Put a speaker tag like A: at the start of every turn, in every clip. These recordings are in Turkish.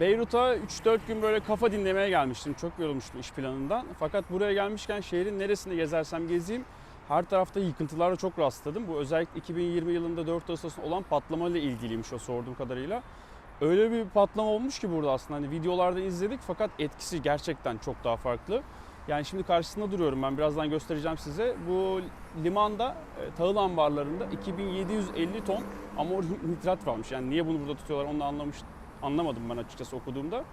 A: Beyrut'a 3-4 gün böyle kafa dinlemeye gelmiştim. Çok yorulmuştum iş planından. Fakat buraya gelmişken şehrin neresinde gezersem gezeyim her tarafta yıkıntılara çok rastladım. Bu özellikle 2020 yılında 4 Ağustos'ta olan patlamayla ilgiliymiş o sorduğum kadarıyla. Öyle bir patlama olmuş ki burada aslında hani videolarda izledik fakat etkisi gerçekten çok daha farklı. Yani şimdi karşısında duruyorum ben birazdan göstereceğim size. Bu limanda e, tahıl ambarlarında 2750 ton amor nitrat varmış. Yani niye bunu burada tutuyorlar onu da anlamış, anlamadım ben açıkçası okuduğumda.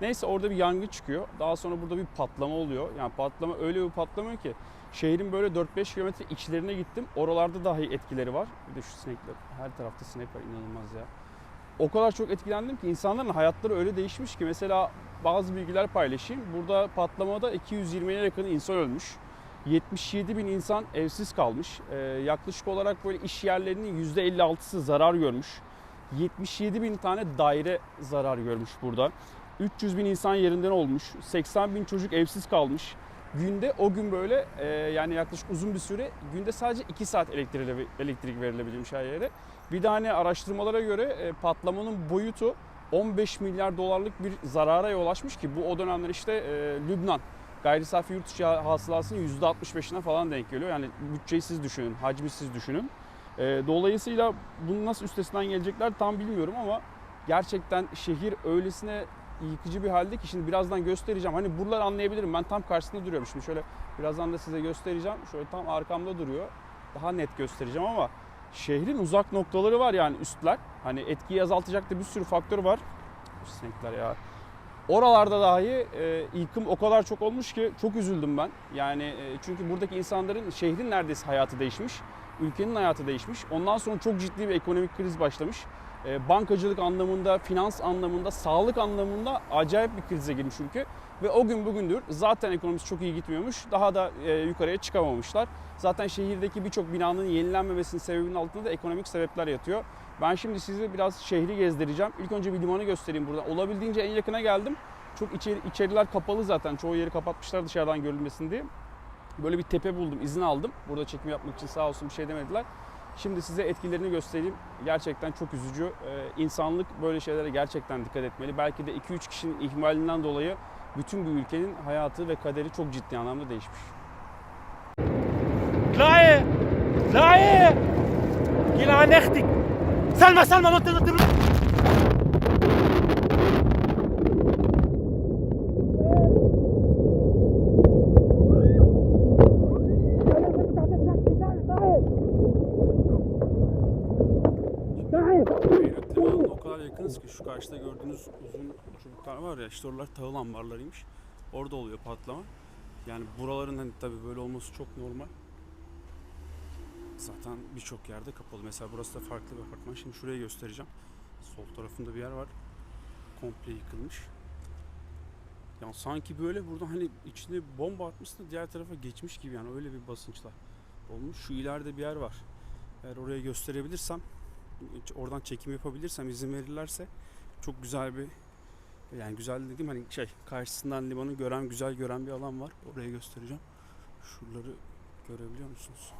A: Neyse orada bir yangın çıkıyor. Daha sonra burada bir patlama oluyor. Yani patlama öyle bir patlama ki şehrin böyle 4-5 kilometre içlerine gittim. Oralarda dahi etkileri var. Bir de şu sinekler. Her tarafta sinek var inanılmaz ya. O kadar çok etkilendim ki insanların hayatları öyle değişmiş ki mesela bazı bilgiler paylaşayım. Burada patlamada 220'ye yakın insan ölmüş. 77 bin insan evsiz kalmış. Ee, yaklaşık olarak böyle iş yerlerinin %56'sı zarar görmüş. 77 bin tane daire zarar görmüş burada. 300 bin insan yerinden olmuş. 80 bin çocuk evsiz kalmış. Günde o gün böyle e, yani yaklaşık uzun bir süre günde sadece 2 saat elektrik, elektrik verilebilmiş her yere. Bir de hani araştırmalara göre e, patlamanın boyutu 15 milyar dolarlık bir zarara yol açmış ki bu o dönemler işte e, Lübnan gayri safi yurt içi hasılasının %65'ine falan denk geliyor. Yani bütçeyi siz düşünün, hacmi siz düşünün. E, dolayısıyla bunun nasıl üstesinden gelecekler tam bilmiyorum ama gerçekten şehir öylesine yıkıcı bir halde ki şimdi birazdan göstereceğim. Hani buraları anlayabilirim. Ben tam karşısında duruyorum. Şimdi şöyle birazdan da size göstereceğim. Şöyle tam arkamda duruyor. Daha net göstereceğim ama şehrin uzak noktaları var yani üstler. Hani etkiyi azaltacak da bir sürü faktör var. Sinekler ya. Oralarda dahi e, yıkım o kadar çok olmuş ki çok üzüldüm ben. Yani e, çünkü buradaki insanların şehrin neredeyse hayatı değişmiş. Ülkenin hayatı değişmiş. Ondan sonra çok ciddi bir ekonomik kriz başlamış. E, bankacılık anlamında, finans anlamında, sağlık anlamında acayip bir krize girmiş ülke. Ve o gün bugündür zaten ekonomisi çok iyi gitmiyormuş. Daha da e, yukarıya çıkamamışlar. Zaten şehirdeki birçok binanın yenilenmemesinin sebebinin altında da ekonomik sebepler yatıyor. Ben şimdi sizi biraz şehri gezdireceğim. İlk önce bir limanı göstereyim burada. Olabildiğince en yakına geldim. Çok içeri, içeriler kapalı zaten. Çoğu yeri kapatmışlar dışarıdan görülmesin diye. Böyle bir tepe buldum. izin aldım. Burada çekim yapmak için sağ olsun bir şey demediler. Şimdi size etkilerini göstereyim. Gerçekten çok üzücü. Ee, insanlık böyle şeylere gerçekten dikkat etmeli. Belki de 2-3 kişinin ihmalinden dolayı bütün bir ülkenin hayatı ve kaderi çok ciddi anlamda değişmiş.
B: Klaye! Klaye! Gel! Selma Selma dur
A: dur dur. o kadar yakınız ki şu karşıda gördüğünüz uzun çubuklar var ya işte oralar tahıl ambarlarıymış. Orada oluyor patlama. Yani buraların hani tabii böyle olması çok normal. Zaten birçok yerde kapalı. Mesela burası da farklı bir apartman. Şimdi şuraya göstereceğim. Sol tarafında bir yer var. Komple yıkılmış. Yani sanki böyle burada hani içine bomba atmış da diğer tarafa geçmiş gibi yani öyle bir basınçlar olmuş. Şu ileride bir yer var. Eğer oraya gösterebilirsem oradan çekim yapabilirsem izin verirlerse çok güzel bir yani güzel dediğim hani şey karşısından limanı gören güzel gören bir alan var. Oraya göstereceğim. Şuraları görebiliyor musunuz?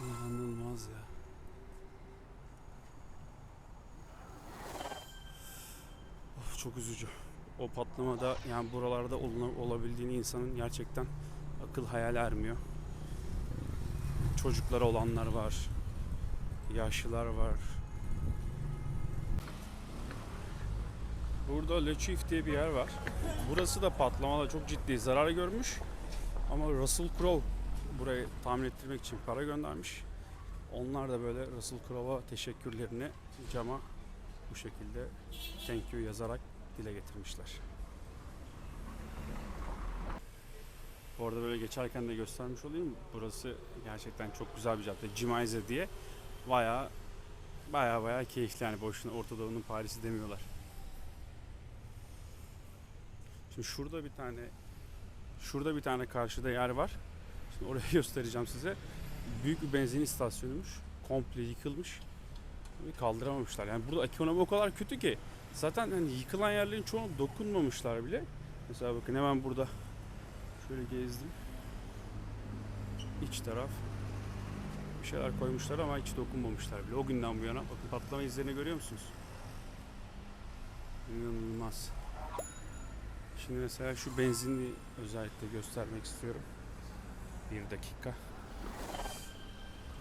A: İnanılmaz ya. Of, çok üzücü. O patlamada yani buralarda olabildiğini insanın gerçekten akıl hayal ermiyor. Çocuklara olanlar var. Yaşlılar var. Burada Le Chief diye bir yer var. Burası da patlamada çok ciddi zarar görmüş. Ama Russell Crowe burayı tamir ettirmek için para göndermiş. Onlar da böyle Russell Crowe'a teşekkürlerini cama bu şekilde thank you yazarak dile getirmişler. Bu arada böyle geçerken de göstermiş olayım. Burası gerçekten çok güzel bir cadde. Cimaize diye. Baya baya baya keyifli yani boşuna Orta Doğu'nun Paris'i demiyorlar. Şimdi şurada bir tane şurada bir tane karşıda yer var. Şimdi orayı göstereceğim size. Büyük bir benzin istasyonuymuş. Komple yıkılmış. Kaldıramamışlar. Yani burada ekonomi o kadar kötü ki zaten hani yıkılan yerlerin çoğunu dokunmamışlar bile. Mesela bakın hemen burada şöyle gezdim. İç taraf bir şeyler koymuşlar ama hiç dokunmamışlar bile. O günden bu yana bakın patlama izlerini görüyor musunuz? İnanılmaz. Şimdi mesela şu benzinli özellikle göstermek istiyorum. Bir dakika.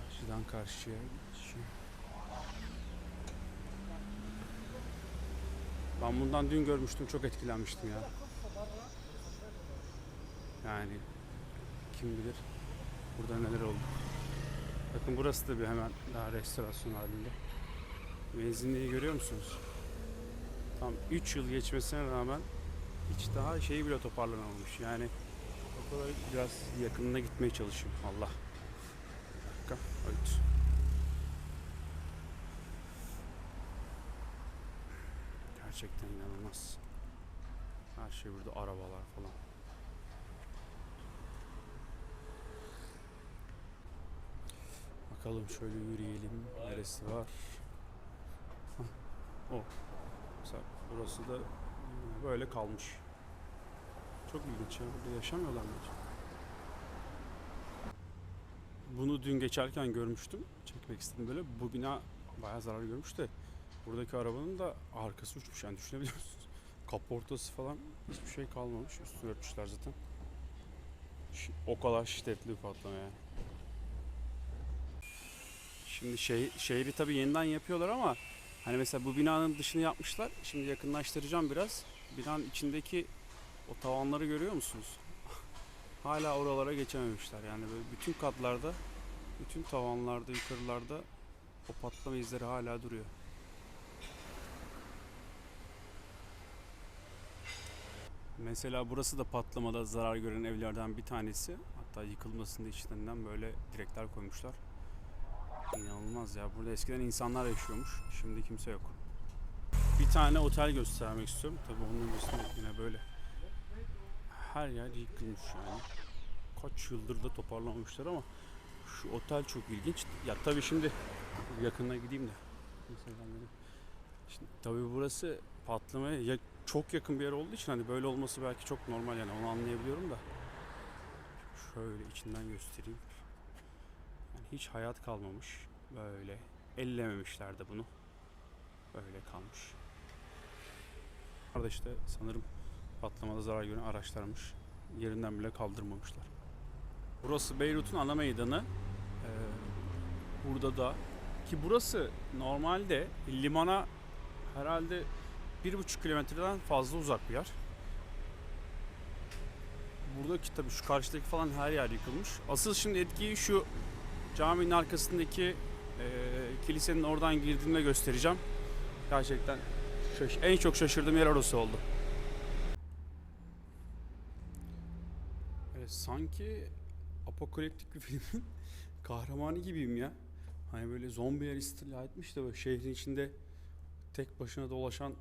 A: Karşıdan karşıya geçiyor. Ben bundan dün görmüştüm çok etkilenmiştim ya. Yani kim bilir burada neler oldu. Bakın burası da bir hemen daha restorasyon halinde. Benzinliği görüyor musunuz? Tam 3 yıl geçmesine rağmen hiç daha şeyi bile toparlanamamış. Yani kadar biraz yakınına gitmeye çalışıyorum. Allah. Dakika. Evet. Gerçekten inanılmaz. Her şey burada arabalar falan. Bakalım şöyle yürüyelim. Neresi var? O. Mesela burası da böyle kalmış. Çok ilginç ya. Burada yaşamıyorlar mı? Bunu dün geçerken görmüştüm. Çekmek istedim böyle. Bu bina bayağı zarar görmüş de buradaki arabanın da arkası uçmuş yani düşünebiliyor musunuz? Kaportası falan hiçbir şey kalmamış. Üstünü örtmüşler zaten. O kadar şiddetli bir patlama yani. Şimdi şey, şehri tabii yeniden yapıyorlar ama hani mesela bu binanın dışını yapmışlar. Şimdi yakınlaştıracağım biraz. Binanın içindeki o tavanları görüyor musunuz? Hala oralara geçememişler. Yani böyle bütün katlarda, bütün tavanlarda, yukarılarda o patlama izleri hala duruyor. Mesela burası da patlamada zarar gören evlerden bir tanesi. Hatta yıkılmasında içlerinden böyle direkler koymuşlar. İnanılmaz ya. Burada eskiden insanlar yaşıyormuş. Şimdi kimse yok. Bir tane otel göstermek istiyorum. Tabii onun öncesinde yine böyle. Her yer yıkılmış yani. Kaç yıldır da toparlamamışlar ama şu otel çok ilginç. Ya tabii şimdi yakına gideyim de. Şimdi tabii burası patlamaya ya çok yakın bir yer olduğu için hani böyle olması belki çok normal yani onu anlayabiliyorum da. Şöyle içinden göstereyim. Yani hiç hayat kalmamış. Böyle ellememişler de bunu. Böyle kalmış. Burada işte sanırım patlamada zarar gören araçlarmış. Yerinden bile kaldırmamışlar. Burası Beyrut'un ana meydanı. Ee, burada da ki burası normalde limana herhalde bir buçuk kilometreden fazla uzak bir yer. Buradaki tabii şu karşıdaki falan her yer yıkılmış. Asıl şimdi etkiyi şu caminin arkasındaki e, kilisenin oradan girdiğimde göstereceğim. Gerçekten en çok şaşırdığım yer orası oldu. Sanki apokaliptik bir filmin kahramanı gibiyim ya. Hani böyle zombiler istila etmiş de böyle şehrin içinde tek başına dolaşan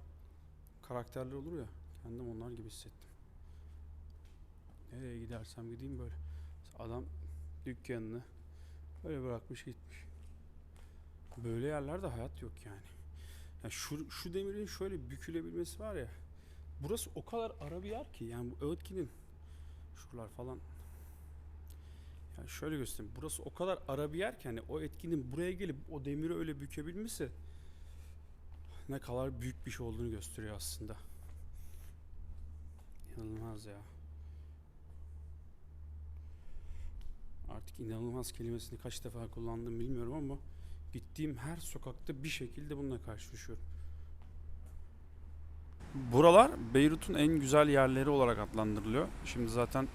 A: karakterler olur ya. Kendim onlar gibi hissettim. Nereye gidersem gideyim böyle. Mesela Adam dükkanını böyle bırakmış gitmiş. Böyle yerlerde hayat yok yani. Ya şu, şu demirin şöyle bükülebilmesi var ya. Burası o kadar ara bir yer ki. Yani bu Öğütkin'in şuralar falan. Yani şöyle göstereyim. Burası o kadar ara bir yer ki hani o etkinin buraya gelip o demiri öyle bükebilmesi ne kadar büyük bir şey olduğunu gösteriyor aslında. İnanılmaz ya. Artık inanılmaz kelimesini kaç defa kullandım bilmiyorum ama gittiğim her sokakta bir şekilde bununla karşılaşıyorum. Buralar Beyrut'un en güzel yerleri olarak adlandırılıyor. Şimdi zaten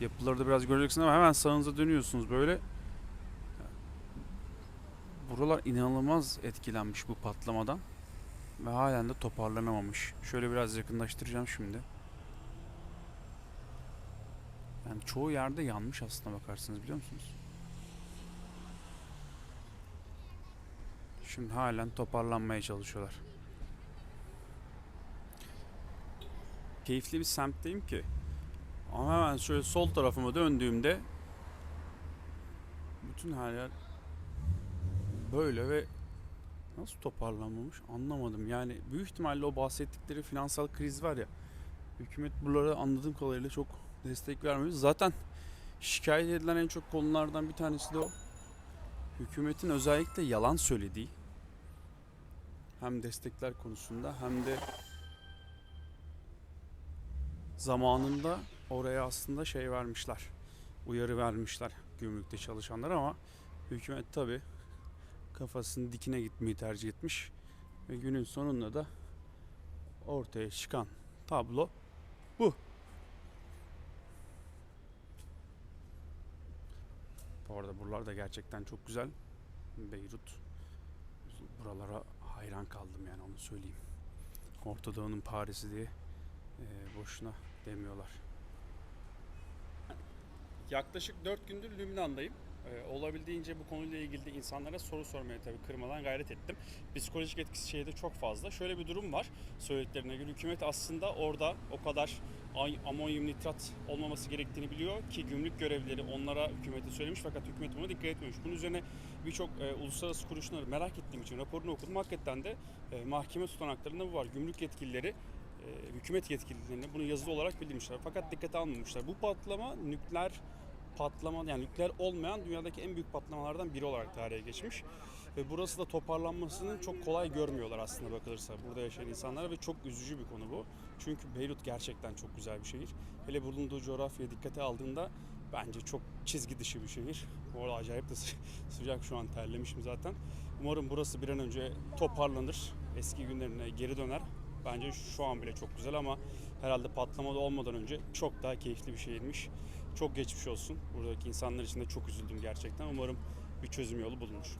A: yapıları da biraz göreceksiniz ama hemen sağınıza dönüyorsunuz böyle. Buralar inanılmaz etkilenmiş bu patlamadan ve halen de toparlanamamış. Şöyle biraz yakınlaştıracağım şimdi. Yani çoğu yerde yanmış aslında bakarsınız biliyor musunuz? Şimdi halen toparlanmaya çalışıyorlar. Keyifli bir semtteyim ki. Ama hemen şöyle sol tarafıma döndüğümde bütün her yer böyle ve nasıl toparlanmamış anlamadım. Yani büyük ihtimalle o bahsettikleri finansal kriz var ya hükümet buralara anladığım kadarıyla çok destek vermiyor. Zaten şikayet edilen en çok konulardan bir tanesi de o. Hükümetin özellikle yalan söylediği hem destekler konusunda hem de zamanında oraya aslında şey vermişler. Uyarı vermişler gümrükte çalışanlar ama hükümet tabi kafasının dikine gitmeyi tercih etmiş. Ve günün sonunda da ortaya çıkan tablo bu. Bu arada buralar da gerçekten çok güzel. Beyrut. Buralara hayran kaldım yani onu söyleyeyim. Orta Doğu'nun Paris'i diye e, boşuna demiyorlar. Yaklaşık 4 gündür Lübnan'dayım. Ee, olabildiğince bu konuyla ilgili de insanlara soru sormaya tabii kırmadan gayret ettim. Psikolojik etkisi şeyde çok fazla. Şöyle bir durum var söylediklerine göre. Hükümet aslında orada o kadar amonyum nitrat olmaması gerektiğini biliyor ki gümrük görevlileri onlara hükümete söylemiş fakat hükümet buna dikkat etmemiş. Bunun üzerine birçok e, uluslararası kuruluşları merak ettiğim için raporunu okudum. Hakikaten de e, mahkeme tutanaklarında bu var. Gümrük yetkilileri e, hükümet yetkililerine bunu yazılı olarak bildirmişler. Fakat dikkate almamışlar. Bu patlama nükleer patlama yani nükleer olmayan dünyadaki en büyük patlamalardan biri olarak tarihe geçmiş. Ve burası da toparlanmasını çok kolay görmüyorlar aslında bakılırsa burada yaşayan insanlar ve çok üzücü bir konu bu. Çünkü Beyrut gerçekten çok güzel bir şehir. Hele bulunduğu coğrafyaya dikkate aldığında bence çok çizgi dışı bir şehir. Bu arada acayip de sı- sıcak şu an terlemişim zaten. Umarım burası bir an önce toparlanır. Eski günlerine geri döner. Bence şu an bile çok güzel ama herhalde patlamada olmadan önce çok daha keyifli bir şehirmiş. Çok geçmiş olsun. Buradaki insanlar için de çok üzüldüm gerçekten. Umarım bir çözüm yolu bulunur.